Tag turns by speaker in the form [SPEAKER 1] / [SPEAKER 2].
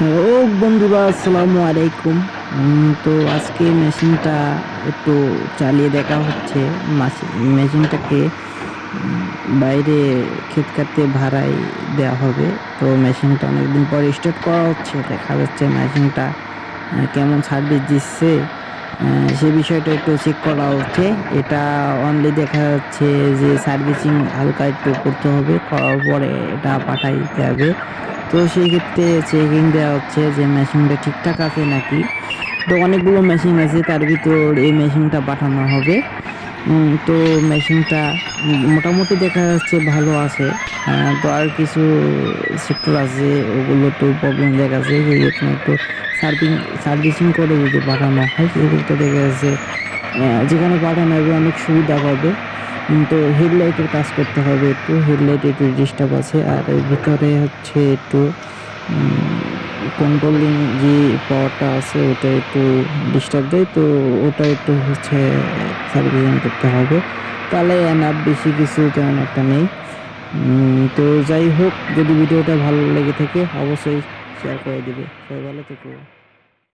[SPEAKER 1] Hello বন্ধুরা আসসালামু আলাইকুম। তো আজকে মেশিনটা একটু চালিয়ে দেখা হচ্ছে। মেশিনটাকে বাইরে ক্ষেত কাটতে ভাড়ায় দেওয়া হবে। তো মেশিনটা অনেকদিন পর স্টার্ট করা হচ্ছে। দেখা যাচ্ছে মেশিনটা কেমন সার্ভিস দিচ্ছে। সে বিষয়টা একটু চেক করা হচ্ছে। এটা অনলি দেখা যাচ্ছে যে সার্ভিসিং হালকা একটু করতে হবে, করার পরে এটা পাঠাই দিতে হবে। তো সেই ক্ষেত্রে চেকিং দেওয়া হচ্ছে যে মেশিনটা ঠিকঠাক আছে নাকি? তো অনেকগুলো মেশিন আছে, তার ভিতর এই মেশিনটা পাঠানো হবে। তো মেশিনটা মোটামুটি দেখা যাচ্ছে ভালো আছে। তো আর কিছু সেক্টর আছে, ওগুলো তো প্রবলেম দেখা যাচ্ছে। জন্য একটু সার্ভিং সার্ভিসিং করে যদি পাঠানো হয় সেক্ষেত্রে দেখা যাচ্ছে যেখানে পাঠানো হবে অনেক সুবিধা পাবে। তো হেডলাইটের কাজ করতে হবে একটু হেডলাইট একটু ডিস্টার্ব আছে। আর ভিতরে হচ্ছে একটু কন্ট্রোলিং যে পাওয়ারটা আছে, ওটা একটু ডিস্টার্ব দেয়, তো ওটা একটু হচ্ছে সার্ভিসিং করতে হবে। তাহলে এনাফ বেশি কিছু তেমন একটা নেই। তো যাই হোক, যদি ভিডিওটা ভালো লেগে থাকে, অবশ্যই শেয়ার করে দেবে। সবাই ভালো থেকো।